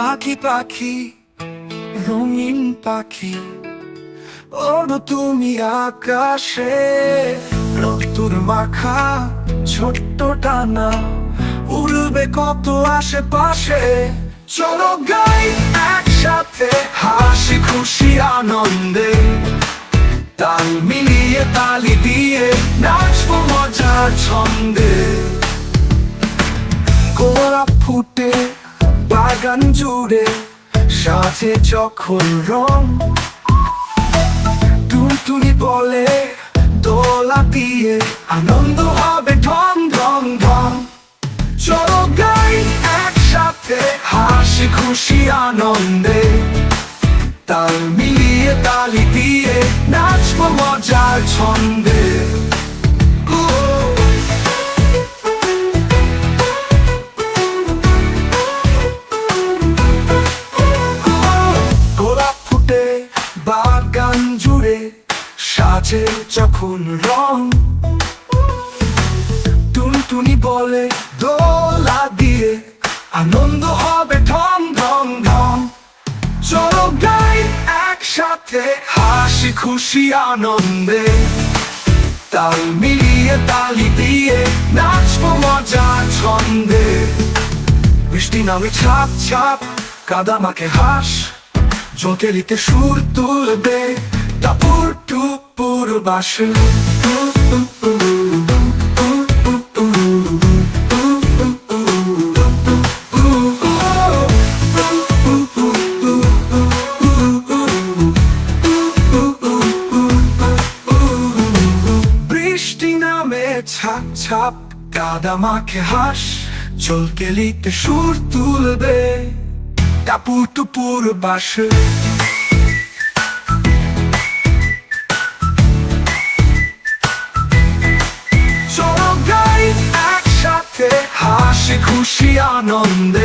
পাখি পাখি, রঙিন পাখি ওড়ো তুমি আকাশে। রক্তুর মাখা ছোট্ট টানা, উড়বে কত আশেপাশে। চলো গাই একসাথে হাসি খুশি আনন্দে। তাল মিলিয়ে তালি দিয়ে নাচবো মজার ছন্দে। গোড়া ফুটে বাগান জুড়ে সাজে যখন রং। টুনটুনি বলে দোলা দিয়ে আনন্দ হবে ঢং ঢং ঢং। চলো গাই একসাথে হাসি খুশি আনন্দে। তাল মিলিয়ে তালি দিয়ে নাচবো মজার ছন্দে। সাজে যখন রং। টুনটুনি বলে দোলা দিয়ে, আনন্দ হবে ঢং ঢং ঢং। চলো গাই একসাথে, হাসি খুশি আনন্দে। তাল মিলিয়ে, তালি দিয়ে নাচবো মজা ছন্দে। বৃষ্টি নামে ছাপ ছাপ, কাদা মাকে হাস। জোটেলিতে সুর তুলবে টুপুর বাস ছাপ ছাপ কাদা মাখে হাস চলকেলিতে সুর তুলবে। টাপু টুপুর বাস খুশি আনন্দে